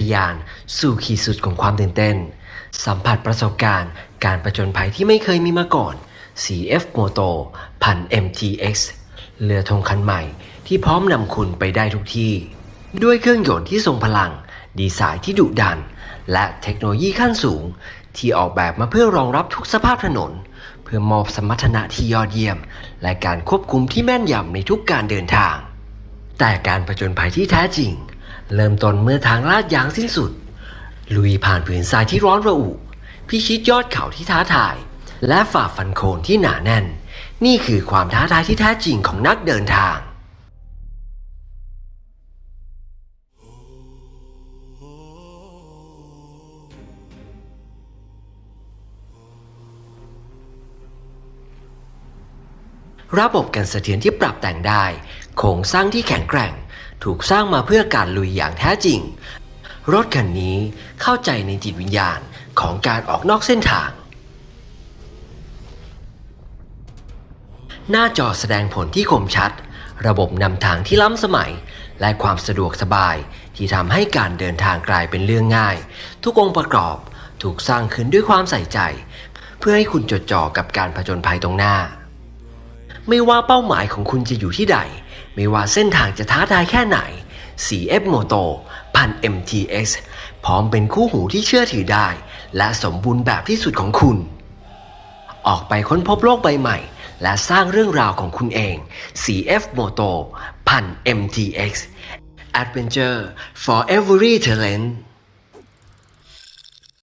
ทยาน สู่ขีดสุดของความตื่นเต้น สัมผัสประสบการณ์ การประจนภัยที่ไม่เคยมีมาก่อน CF Moto พัน MTX เรือธงคันใหม่ที่พร้อมนำคุณไปได้ทุกที่ ด้วยเครื่องยนต์ที่ทรงพลัง ดีไซน์ที่ดุดัน และเทคโนโลยีขั้นสูง ที่ออกแบบมาเพื่อรองรับทุกสภาพถนน เพื่อมอบสมรรถนะที่ยอดเยี่ยม และการควบคุมที่แม่นยำในทุกการเดินทาง แต่การผจญภัยที่แท้จริง เริ่มต้นเมื่อทางลาดยางสิ้นสุด ลุยผ่านผืนทรายที่ร้อนระอุพิชิตยอดเขาที่ท้าทาย และฝ่าฟันโคลนที่หนาแน่น นี่คือความท้าทายที่แท้จริงของนักเดินทาง ระบบกันเสถียรที่ปรับแต่งได้ โครงสร้างที่แข็งแกร่ง ถูกสร้างมาเพื่อการลุยอย่างแท้จริง รถคันนี้เข้าใจในจิตวิญญาณของการออกนอกเส้นทาง หน้าจอแสดงผลที่คมชัด ระบบนำทางที่ล้ำสมัย และความสะดวกสบายที่ทำให้การเดินทางกลายเป็นเรื่องง่าย ทุกองค์ประกอบถูกสร้างขึ้นด้วยความใส่ใจ เพื่อให้คุณจดจ่อกับการผจญภัยตรงหน้า ไม่ว่าเป้าหมายของคุณจะอยู่ที่ใด ไม่ว่าเส้นทางจะท้าทายแค่ไหน CF Moto พัน MTX พร้อมเป็นคู่หูที่เชื่อถือได้ และสมบูรณ์แบบที่สุดของคุณ ออกไปค้นพบโลกใบใหม่ และสร้างเรื่องราวของคุณเอง CF Moto พัน MTX Adventure for every talent